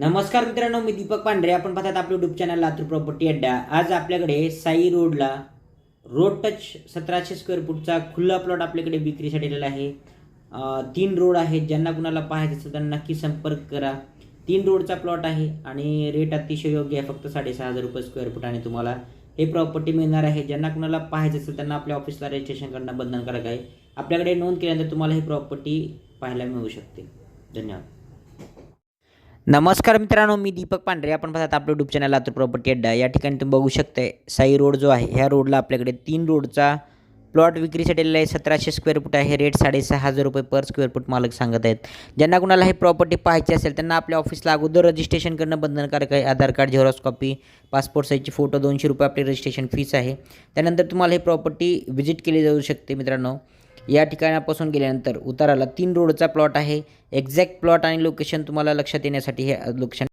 नमस्कार मित्रांनो मी दीपक पांढरे. आपण पाहतात आपलं युट्यूब चॅनल लातूर प्रॉपर्टी अड्डा. आज आपल्याकडे साई रोडला रोड टच सतराशे स्क्वेअर फूटचा खुल्ला प्लॉट आपल्याकडे विक्रीसाठी दिलेला आहे. तीन रोड आहेत. ज्यांना कुणाला पाहायचं असेल त्यांना नक्की संपर्क करा. तीन रोडचा प्लॉट आहे आणि रेट अतिशय योग्य आहे. फक्त साडेसहा हजार रुपये स्क्वेअर फूट आणि तुम्हाला हे प्रॉपर्टी मिळणार आहे. ज्यांना कुणाला पाहायचं असेल त्यांना आपल्या ऑफिसला रजिस्ट्रेशन करणं बंधनकारक आहे. आपल्याकडे नोंद केल्यानंतर तुम्हाला ही प्रॉपर्टी पाहायला मिळू शकते. धन्यवाद. नमस्कार मित्रांनो मी दीपक पांढरे. आपण पाहतात आपलं युट्यूब चॅनल लातूर प्रॉपर्टी अड्डा. या ठिकाणी तुम्ही बघू शकताय साई रोड जो आहे ह्या रोडला आपल्याकडे तीन रोडचा प्लॉट विक्रीसाठी आलेला आहे. सतराशे स्क्वेअर फूट आहे. रेट साडेसहा हजार रुपये पर स्क्वेअर फूट मालक सांगत आहेत. ज्यांना कुणाला हे प्रॉपर्टी पाहायची असेल त्यांना आपल्या ऑफिसला अगोदर रजिस्ट्रेशन करणं बंधनकारक आहे. Aadhaar card xerox copy passport साईजची फोटो दोनशे रुपये आपली रजिस्ट्रेशन फीस आहे. त्यानंतर तुम्हाला हे प्रॉपर्टी व्हिजिट केली जाऊ शकते मित्रांनो. या ठिकाणापासून गेल्यानंतर उताराला तीन रोडचा प्लॉट आहे. एक्झॅक्ट प्लॉट आणि लोकेशन तुम्हाला लक्षात येण्यासाठी हे लोकेशन